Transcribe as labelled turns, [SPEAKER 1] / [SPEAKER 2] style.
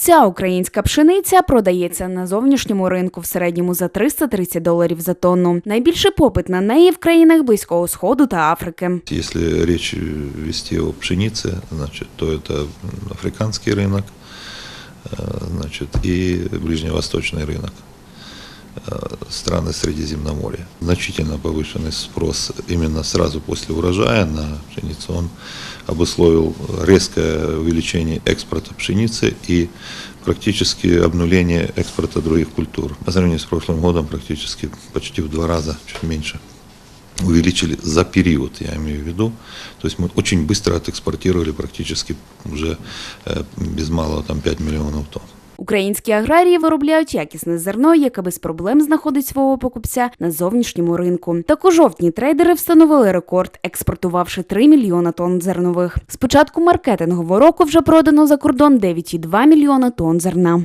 [SPEAKER 1] Ця українська пшениця продається на зовнішньому ринку в середньому за 330 доларів за тонну. Найбільший попит на неї в країнах Близького Сходу та Африки.
[SPEAKER 2] Если речь вести о пшенице, значит, то это м, африканский рынок, э, значит, и ближневосточный рынок э, Страны Средиземноморья. Значительно повышенный спрос именно сразу после урожая на пшеницу. Он обусловил резкое увеличение экспорта пшеницы и практически обнуление экспорта других культур. По сравнению с прошлым годом практически почти в два раза, чуть меньше увеличили за период, я имею в виду. То есть мы очень быстро отэкспортировали практически уже э, без малого там 5 миллионов тонн.
[SPEAKER 1] Українські аграрії виробляють якісне зерно, яке без проблем знаходить свого покупця на зовнішньому ринку. Так у жовтні трейдери встановили рекорд, експортувавши 3 мільйона тонн зернових. З початку маркетингового року вже продано за кордон 9,2 мільйона тонн зерна.